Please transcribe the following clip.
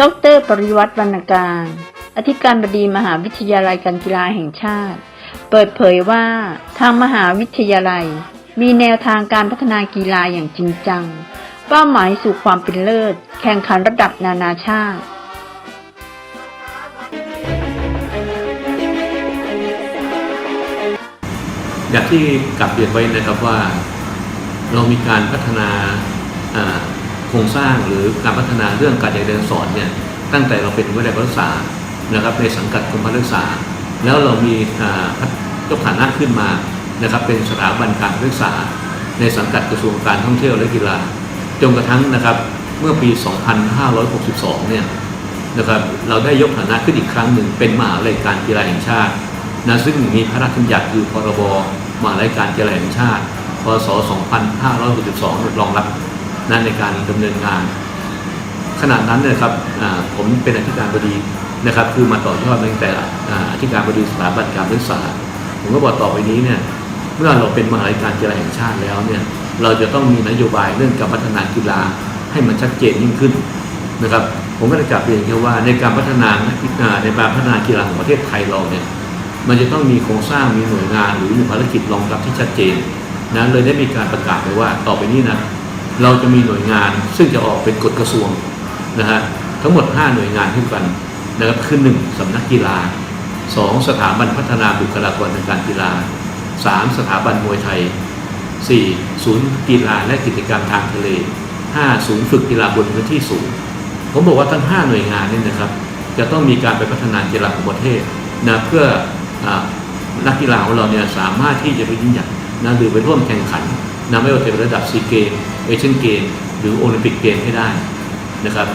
ดร ปริวัติวรรณการ อธิการบดีมหาวิทยาลัยการกีฬาแห่งชาติ เปิดเผยว่าทางมหาวิทยาลัย มีแนวทางการพัฒนากีฬาอย่างจริงจัง เป้าหมายสู่ความเป็นเลิศ แข่งขันระดับนานาชาติอย่างที่กลับเรียนไว้นะครับว่า เรามีการพัฒนา ครงสร้างหรือการพัฒนาเรื่องการเรียนสอนเนี่ยตั้งแต่เราเป็นวิทยาลัยศึกษานะครับในสังกัดกรมการศึกษา แล้วเรามีอ่ายกฐานะขึ้นมานะครับเป็นสถาบันการศึกษา ในสังกัดกระทรวงการท่องเที่ยวและกีฬาจนกระทั่งนะครับเมื่อปี 2562 เนี่ยนะครับเราได้ยกฐานะขึ้นอีกครั้งหนึ่งเป็นมหาวิทยาลัยการกีฬาแห่งชาตินะซึ่งมีพระราชบัญญัติคือพรบมหาวิทยาลัยการกีฬาแห่งชาติพศ 2562 รองรับ นะในการดำเนินงานขณะนั้นเนยครับผมเป็นอธิการบดีนะครับ คือมาต่อยอดตั้งแต่ออธิการบดีสถาบันการศึกษาผมก็บอกต่อไปนี้เนี่ยเมื่อเราเป็นมหาวิทยาลัยการกีฬาแห่งชาติแล้วเนี่ยเราจะต้องมีนโยบายเรื่องการพัฒนากีฬาให้มันชัดเจนยิ่งขึ้นนะครับ ผมก็ได้กลับเรียนแค่ว่าในการพัฒนาอ่าในการพัฒนากีฬาของประเทศไทยเราเนี่ยมันจะต้องมีโครงสร้างมีหน่วยงานหรือมีภารกิจรองรับที่ชัดเจนนะเลยได้มีการประกาศไปว่าต่อไปนี้นะ เราจะมีหน่วยงานซึ่งจะออกเป็นกฎกระทรวงนะฮะทั้งหมด 5 หน่วยงานขึ้นกันนะครับคือหนึ่งสำนักกีฬา 2. สถาบันพัฒนาบุคลากรทางการกีฬา 3. สถาบันมวยไทย 4. ศูนย์กีฬาและกิจกรรมทางทะเล 5. ศูนย์ฝึกกีฬาบนพื้นที่สูง ผมบอกว่าทั้ง 5 หน่วยงานนี่นะครับ จะต้องมีการไปพัฒนากีฬาของประเทศนะเพื่ออานักกีฬาของเราเนี่ยสามารถที่จะไปยิ่งใหญ่นะหรือไปร่วมแข่งขัน นะไม่ว่าจะเป็นระดับซีเกมเอเชียนเกมหรือโอลิมปิกเกมให้ได้นะครับ